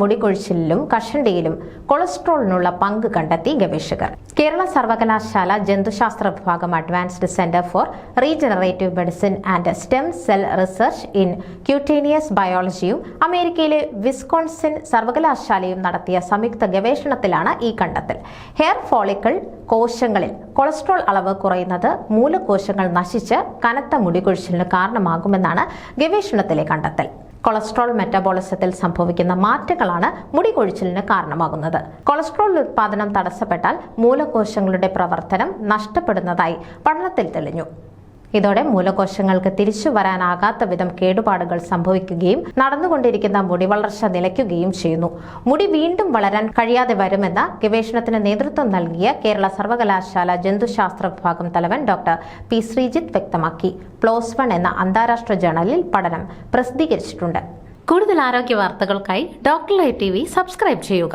മുടികൊഴിച്ചിലിലും കഷണ്ടിയിലും കൊളസ്ട്രോളിനുള്ള പങ്ക് കണ്ടെത്തി ഗവേഷകർ. കേരള സർവകലാശാല ജന്തുശാസ്ത്ര വിഭാഗം advanced centre for regenerative medicine and stem cell research in cutaneous ബയോളജിയും അമേരിക്കയിലെ വിസ്കോൺസിൻ സർവകലാശാലയും നടത്തിയ സംയുക്ത ഗവേഷണത്തിലാണ് ഈ കണ്ടെത്തൽ. ഹെയർ ഫോളിക്കിൾ കോശങ്ങളിൽ കൊളസ്ട്രോൾ അളവ് കുറയുന്നത് മൂലകോശങ്ങൾ നശിച്ച് കനത്ത മുടികൊഴിച്ചിലിന് കാരണമാകുമെന്നാണ് ഗവേഷണത്തിലെ കണ്ടെത്തൽ. കൊളസ്ട്രോൾ മെറ്റബോളിസത്തിൽ സംഭവിക്കുന്ന മാറ്റങ്ങളാണ് മുടി കൊഴിച്ചിലിന് കാരണമാകുന്നത്. കൊളസ്ട്രോൾ ഉത്പാദനം തടസ്സപ്പെട്ടാൽ മൂലകോശങ്ങളുടെ പ്രവർത്തനം നഷ്ടപ്പെടുന്നതായി പഠനത്തിൽ തെളിഞ്ഞു. ഇതോടെ മൂലകോശങ്ങൾക്ക് തിരിച്ചു വരാനാകാത്ത വിധം കേടുപാടുകൾ സംഭവിക്കുകയും നടന്നുകൊണ്ടിരിക്കുന്ന മുടി വളർച്ച നിലയ്ക്കുകയും ചെയ്യുന്നു. മുടി വീണ്ടും വളരാൻ കഴിയാതെ വരുമെന്ന ഗവേഷണത്തിന് നേതൃത്വം നൽകിയ കേരള സർവകലാശാല ജന്തുശാസ്ത്ര വിഭാഗം തലവൻ ഡോക്ടർ പി. ശ്രീജിത്ത് വ്യക്തമാക്കി. പ്ലോസ് വൺ എന്ന അന്താരാഷ്ട്ര ജേണലിൽ പഠനം പ്രസിദ്ധീകരിച്ചിട്ടുണ്ട്. കൂടുതൽ ആരോഗ്യ വാർത്തകൾക്കായി ഡോക്ടർ ലൈവ് ടി സബ്സ്ക്രൈബ് ചെയ്യുക.